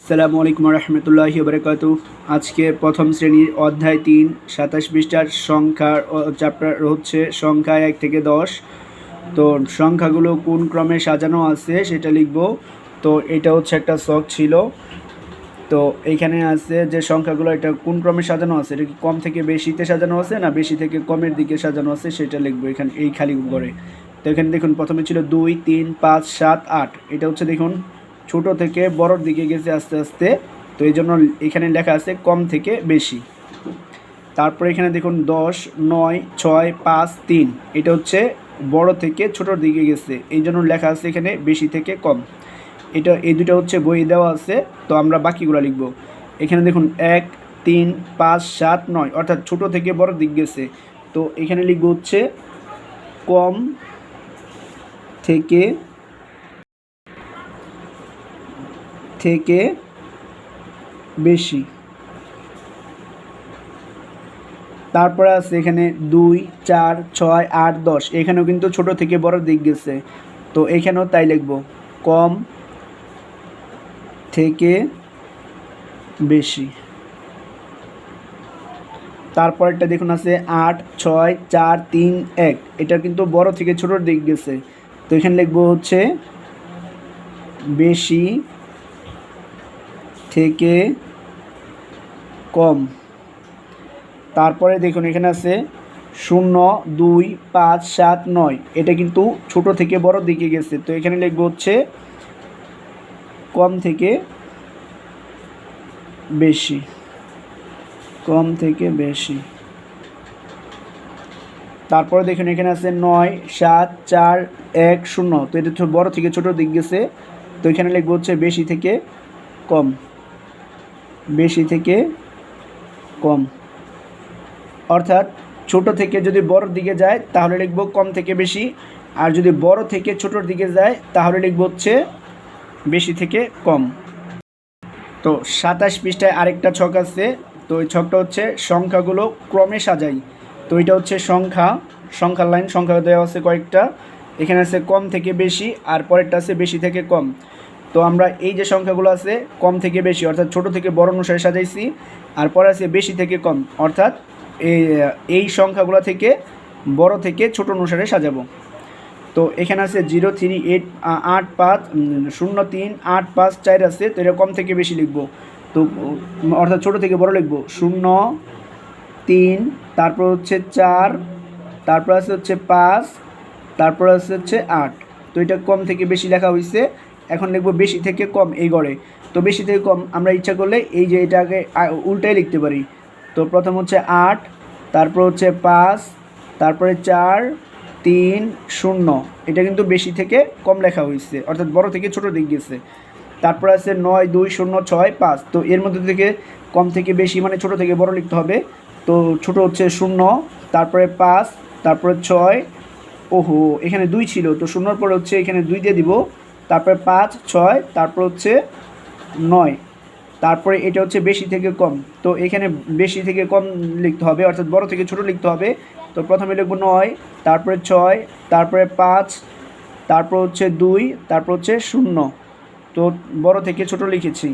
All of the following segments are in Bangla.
আসসালামু আলাইকুম রহমতুল্লাহি বরকাত আজকে প্রথম শ্রেণির অধ্যায় তিন, সাতাশ পৃষ্ঠার সংখ্যার চ্যাপ্টার হচ্ছে সংখ্যা এক থেকে দশ। তো সংখ্যাগুলো কোন ক্রমে সাজানো আছে সেটা লিখব। তো এটা হচ্ছে একটা শখ ছিল। তো এখানে আছে যে সংখ্যাগুলো এটা কোন ক্রমে সাজানো আছে, এটা কি কম থেকে বেশিতে সাজানো আছে না বেশি থেকে কমের দিকে সাজানো আছে সেটা লিখব এখানে এই খালি করে তো এখানে দেখুন, প্রথমে ছিল দুই, তিন, পাঁচ, সাত, আট। এটা হচ্ছে দেখুন ছোট থেকে বড়র দিকে গেছে আস্তে আস্তে। তো এই জন্য এখানে লেখা আছে কম থেকে বেশি। তারপরে এখানে দেখুন দশ, নয়, ছয়, পাঁচ, তিন। এটা হচ্ছে বড় থেকে ছোটোর দিকে গেছে। এই জন্য লেখা আছে এখানে বেশি থেকে কম। এটা, এই দুটো হচ্ছে বই দেওয়া আছে। তো আমরা বাকিগুলো লিখব। এখানে দেখুন এক, তিন, পাঁচ, সাত, নয়, অর্থাৎ ছোট থেকে বড় দিক গেছে। তো এখানে লিখব হচ্ছে কম থেকে থেকে বেশি। তারপরে আছে এখানে দুই, চার, ছয়, আট, দশ। এখানেও কিন্তু ছোট থেকে বড় দিক গেছে। তো এখানেও তাই লিখব, কম থেকে বেশি। তারপরটা দেখুন আছে আট, ছয়, চার, তিন, এক। এটা কিন্তু বড় থেকে ছোটোর দিক গেছে। তো এখানে লিখব হচ্ছে বেশি থেকে কম। তারপরে দেখুন, এখানে আছে শূন্য, দুই, পাঁচ, সাত, নয়। এটা কিন্তু ছোট থেকে বড় দিকে গেছে। তো এখানে লিখব হচ্ছে কম থেকে বেশি। কম থেকে বেশি। তারপরে দেখুন, এখানে আছে নয়, সাত, চার, এক, শূন্য। তো এটা বড় থেকে ছোট দিক গেছে। তো এখানে লিখব হচ্ছে বেশি থেকে কম। বেশি থেকে কম। অর্থাৎ ছোট থেকে যদি বড় দিকে যায়, তাহলে লিখব কম থেকে বেশি। আর যদি বড় থেকে ছোটোর দিকে যায়, তাহলে লিখব হচ্ছে বেশি থেকে কম। তো সাতাশ পৃষ্ঠায় আরেকটা ছক আছে। তো ওই ছকটা হচ্ছে সংখ্যাগুলো ক্রমে সাজাই। তো এটা হচ্ছে সংখ্যা, সংখ্যার লাইন, সংখ্যা দেওয়া আছে কয়েকটা। এখানে আছে কম থেকে বেশি, আর পরেরটা আছে বেশি থেকে কম। তো আমরা এই যে সংখ্যাগুলো আছে কম থেকে বেশি, অর্থাৎ ছোট থেকে বড় অনুসারে সাজাইছি, আর পরে আছে বেশি থেকে কম, অর্থাৎ এই এই সংখ্যাগুলো থেকে বড় থেকে ছোট অনুসারে সাজাবো। তো এখানে আছে জিরো, থ্রি, এইট আট, পাঁচ শূন্য, তিন, আট, পাঁচ, চার আছে, তো এটা কম থেকে বেশি লিখব। তো, অর্থাৎ ছোট থেকে বড় লিখব। শূন্য, তিন, তারপর হচ্ছে চার, তারপর আছে হচ্ছে পাঁচ, তারপর আছে হচ্ছে আট। তো এটা কম থেকে বেশি লেখা হয়েছে এখন লিখব বেশি থেকে কম এই গড়ে। তো বেশি থেকে কম আমরা ইচ্ছা করলে এই যে এটাকে উল্টাই লিখতে পারি। তো প্রথম হচ্ছে আট, তারপর হচ্ছে পাঁচ, তারপরে চার, তিন, শূন্য। এটা কিন্তু বেশি থেকে কম লেখা হয়েছে, অর্থাৎ বড় থেকে ছোট দিক গেছে। তারপর আছে নয়, দুই, শূন্য, ছয়, পাঁচ। তো এর মধ্যে থেকে কম থেকে বেশি মানে ছোট থেকে বড় লিখতে হবে। তো ছোট হচ্ছে শূন্য, তারপরে পাঁচ, তারপরে ছয়। ওহো, এখানে দুই ছিল। তো শূন্যর পরে হচ্ছে এখানে দুই দিয়ে দিব। তারপরে পাঁচ, ছয়, তারপর হচ্ছে নয়। তারপরে এটা হচ্ছে বেশি থেকে কম। তো এখানে বেশি থেকে কম লিখতে হবে, অর্থাৎ বড় থেকে ছোট লিখতে হবে। তো প্রথমে লিখব নয়, তারপরে ছয়, তারপরে পাঁচ, তারপর হচ্ছে দুই, তারপর হচ্ছে শূন্য। তো বড় থেকে ছোট লিখেছি।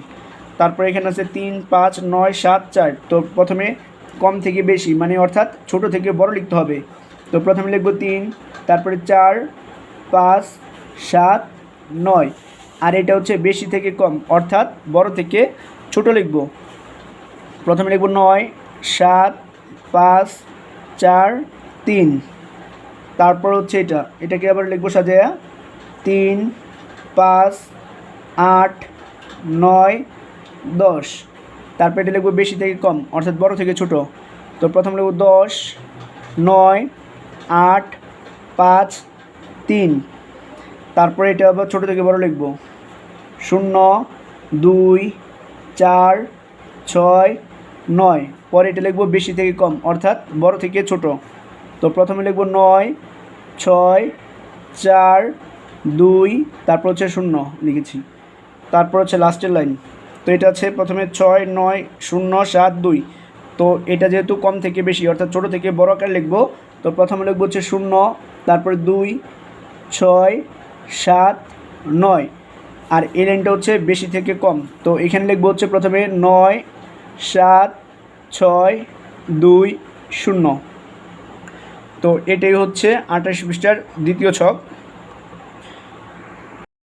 তারপরে এখানে আছে তিন, পাঁচ, নয়, সাত, চার। তো প্রথমে কম থেকে বেশি মানে অর্থাৎ ছোট থেকে বড় লিখতে হবে। তো প্রথমে লিখব তিন, তারপরে চার, পাঁচ, সাত নয়। আর এটা হচ্ছে বেশি থেকে কম, অর্থাৎ বড় থেকে ছোট লিখব। প্রথমে লিখব নয়, সাত, পাঁচ, চার, তিন। তারপর হচ্ছে এটা। এটাকে আবার লিখব সাজায়া, তিন, পাঁচ, আট, নয়, দশ। তারপর এটা লিখব বেশি থেকে কম, অর্থাৎ বড় থেকে ছোট। তো প্রথম লিখব দশ, নয়, আট, পাঁচ, তিন। তারপরে এটা আবার ছোটো থেকে বড় লিখব। শূন্য, দুই, চার, ছয়, নয়। পরে এটা লিখব বেশি থেকে কম, অর্থাৎ বড় থেকে ছোট। তো প্রথমে লিখব নয়, ছয়, চার, দুই, তারপর হচ্ছে শূন্য লিখেছি। তারপর হচ্ছে লাস্টের লাইন তো এটা আছে প্রথমে ছয়, নয়, শূন্য, সাত, দুই। তো এটা যেহেতু কম থেকে বেশি, অর্থাৎ ছোটো থেকে বড় আকারে লিখব, তো প্রথমে লিখব হচ্ছে শূন্য, তারপরে দুই, ছয় সাত, নয়। আর এই লাইনটা হচ্ছে বেশি থেকে কম। তো এখানে লিখব হচ্ছে প্রথমে নয়, সাত, ছয়, দুই, শূন্য। তো এটাই হচ্ছে আঠাশ পৃষ্ঠার দ্বিতীয় ছক।